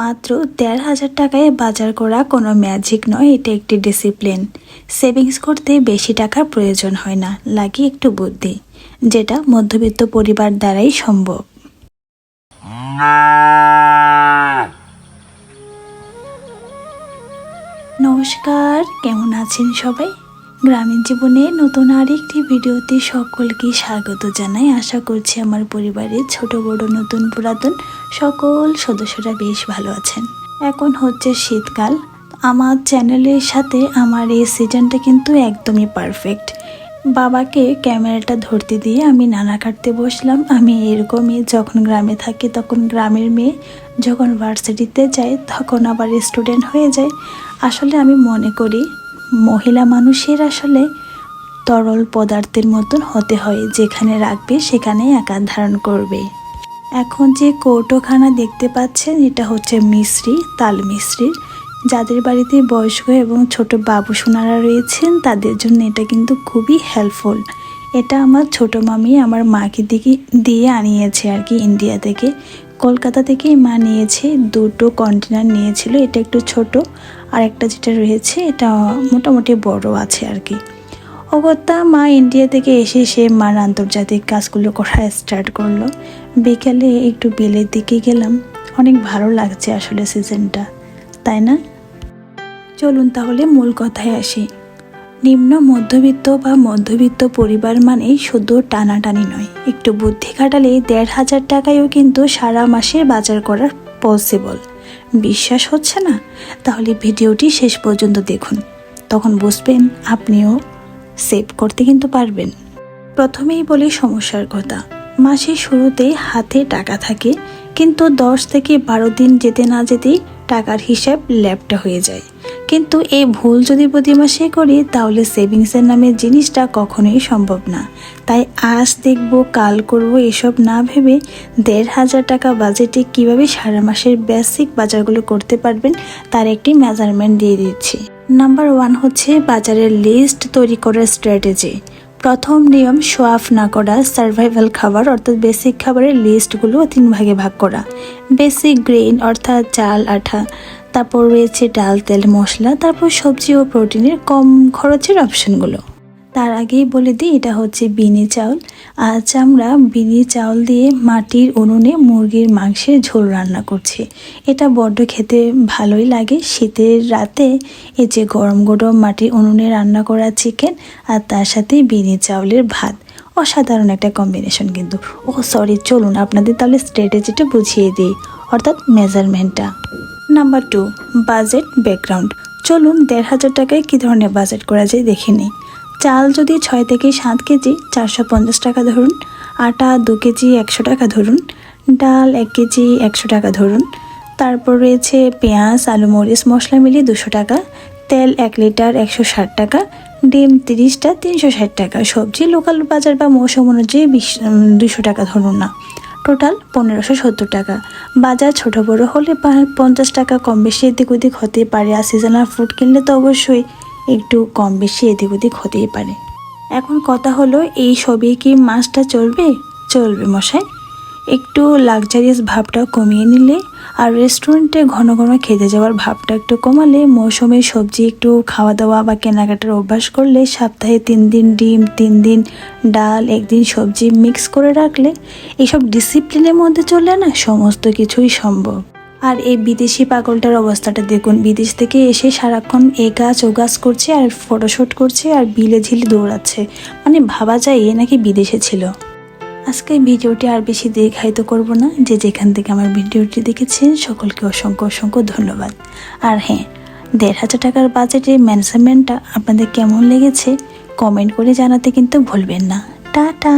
মাত্র দেড় হাজার টাকায় বাজার করা কোনো ম্যাজিক নয়, এটা একটি ডিসিপ্লিন। সেভিংস করতে বেশি টাকার প্রয়োজন হয় না, লাগে একটু বুদ্ধি, যেটা মধ্যবিত্ত পরিবার দ্বারাই সম্ভব। নমস্কার, কেমন আছেন সবাই? গ্রামীণ জীবনে নতুন আরেকটি ভিডিওতে সকলকে স্বাগত জানাই। আশা করছি আমার পরিবারের ছোট, বড়, নতুন, পুরাতন সকল সদস্যরা বেশ ভালো আছেন। এখন হচ্ছে শীতকাল। আমার চ্যানেলের সাথে আমার এই সিজনটা কিন্তু একদমই পারফেক্ট বাবাকে ক্যামেরাটা ধরতে দিয়ে আমি নানা কাটতে বসলাম। আমি এরকমই যখন গ্রামে থাকি, তখন গ্রামের মেয়ে যখন ভার্সিটিতে যাই তখন আবার স্টুডেন্ট হয়ে যায়। আসলে আমি মনে করি মহিলা মানুষের আসলে তরল পদার্থের মতন হতে হয়, যেখানে রাখবে সেখানে আকার ধারণ করবে। এখন যে কৌটোখানা দেখতে পাচ্ছেন, এটা হচ্ছে মিশ্রি, তাল মিশ্রির যাদের বাড়িতে বয়স্ক এবং ছোট বাবু সোনারা রয়েছেন, তাদের জন্য এটা কিন্তু খুবই হেল্পফুল এটা আমার ছোট মামি আমার মাকে দিকে, দিয়ে আনিয়েছে আর কি ইন্ডিয়া থেকে। কলকাতা থেকেই মা নিয়েছে, দুটো কন্টেনার নিয়েছিল, এটা একটু ছোট। আর একটা যেটা রয়েছে, এটা মোটামুটি বড় আছে আর কি। অগত্যা মা ইন্ডিয়া থেকে এসে সে মার আন্তর্জাতিক কাজগুলো করা স্টার্ট করল। বিকালে একটু বিলের দিকে গেলাম। অনেক ভালো লাগছে আসলে সিজনটা তাই না? চলুন তাহলে মূল কথায় আসি। নিম্ন মধ্যবিত্ত বা মধ্যবিত্ত পরিবার মানেই শুধু টানাটানি নয়, একটু বুদ্ধি খাটালে দেড় হাজার টাকায়ও কিন্তু সারা মাসের বাজার করা পসিবল বিশ্বাস হচ্ছে না? তাহলে ভিডিওটি শেষ পর্যন্ত দেখুন। তখন বুঝবেন আপনিও সেভ করতে কিন্তু পারবেন। প্রথমেই বলি সমস্যার কথা। মাসের শুরুতে হাতে টাকা থাকে, কিন্তু দশ থেকে বারো দিন যেতে না যেতেই টাকার হিসাব ল্যাপটা হয়ে যায়। কিন্তু এই ভুল যদি প্রতি মাসে করি, তাহলে সেভিংসের নামে জিনিসটা কখনোই সম্ভব না। তাই আজ দেখব, কাল করব এসব না ভেবে দেড় হাজার টাকা বাজেটে কীভাবে সারা মাসের বেসিক বাজারগুলো করতে পারবেন, তার একটি মেজারমেন্ট দিয়ে দিচ্ছি। নাম্বার ওয়ান হচ্ছে বাজারের লিস্ট তৈরি করার স্ট্র্যাটেজি প্রথম নিয়ম সোয়াফ না করা সার্ভাইভাল খাবার, অর্থাৎ বেসিক খাবারের লিস্টগুলো তিন ভাগে ভাগ করা। বেসিক গ্রেইন অর্থাৎ চাল, আঠা। তারপর রয়েছে ডাল, তেল, মশলা, তারপর সবজি ও প্রোটিনের কম খরচের অপশনগুলো। তার আগেই বলে দিই, এটা হচ্ছে বিনি চাউল। আজ আমরা বিনি চাউল দিয়ে মাটির উনুনে মুরগির মাংসের ঝোল রান্না করছি। এটা বড্ড খেতে ভালোই লাগে। শীতের রাতে এই যে গরম গরম মাটির উনুনে রান্না করা চিকেন আর তার সাথে বিনি চাউলের ভাত। অসাধারণ একটা কম্বিনেশন কিন্তু। ও সরি চলুন আপনাদের তাহলে স্ট্র্যাটেজিটা বুঝিয়ে দিই। অর্থাৎ মেজারমেন্টটা নাম্বার টু বাজেট ব্যাকগ্রাউন্ড চলুন দেড় হাজার টাকায় কী ধরনের বাজেট করা যায় দেখে নিই। চাল যদি ছয় থেকে সাত কেজি, চারশো পঞ্চাশ টাকা ধরুন। আটা দু কেজি, একশো টাকা ধরুন। ডাল এক কেজি, একশো টাকা ধরুন। তারপর রয়েছে পেঁয়াজ, আলু, মরিচ, মশলা মিলিয়ে দুশো টাকা। তেল এক লিটার, একশো ষাট টাকা। ডিম তিরিশটা, তিনশো ষাট টাকা। সবজি, লোকাল বাজার বা মৌসুম অনুযায়ী বিশ দুশো টাকা ধরুন না। টোটাল পনেরোশো সত্তর টাকা। বাজার ছোট বড় হলে পঞ্চাশ টাকা কম বেশি এদিক ওদিক হতেই পারে। আর সিজনাল ফুড কিনলে তো অবশ্যই একটু কম বেশি এদিক ওদিক হতেই পারে। এখন কথা হলো, এই সবই কি মাছটা চলবে? চলবে মশাই। একটু লাক্সারিয়াস ভাবটা কমিয়ে নিলে আর রেস্টুরেন্টে ঘন ঘন খেতে যাওয়ার ভাবটা একটু কমালে মৌসুমের সবজি একটু খাওয়া দাওয়া বা কেনাকাটার অভ্যাস করলে সপ্তাহে তিন দিন ডিম, তিন দিন ডাল, একদিন সবজি মিক্স করে রাখলে এইসব ডিসিপ্লিনের মধ্যে চললে না সমস্ত কিছুই সম্ভব। আর এই বিদেশি পাগলটার অবস্থাটা দেখুন, বিদেশ থেকে এসে সারাক্ষণ এ গাছ, ও গাছ করছে আর ফটোশ্যুট করছে আর বিলে ঝিলে দৌড়াচ্ছে। মানে ভাবা যায় এ নাকি বিদেশে ছিল। আজকে ভিডিওটি আর বেশি দীর্ঘায়িত করব না। যে যেখান থেকে আমার ভিডিওটি দেখেছেন, সকলকে অসংখ্য অসংখ্য ধন্যবাদ। আর হ্যাঁ দেড় হাজার টাকার বাজেটের ম্যানেজমেন্টটা আপনাদের কেমন লেগেছে কমেন্ট করে জানাতে কিন্তু ভুলবেন না। টাটা!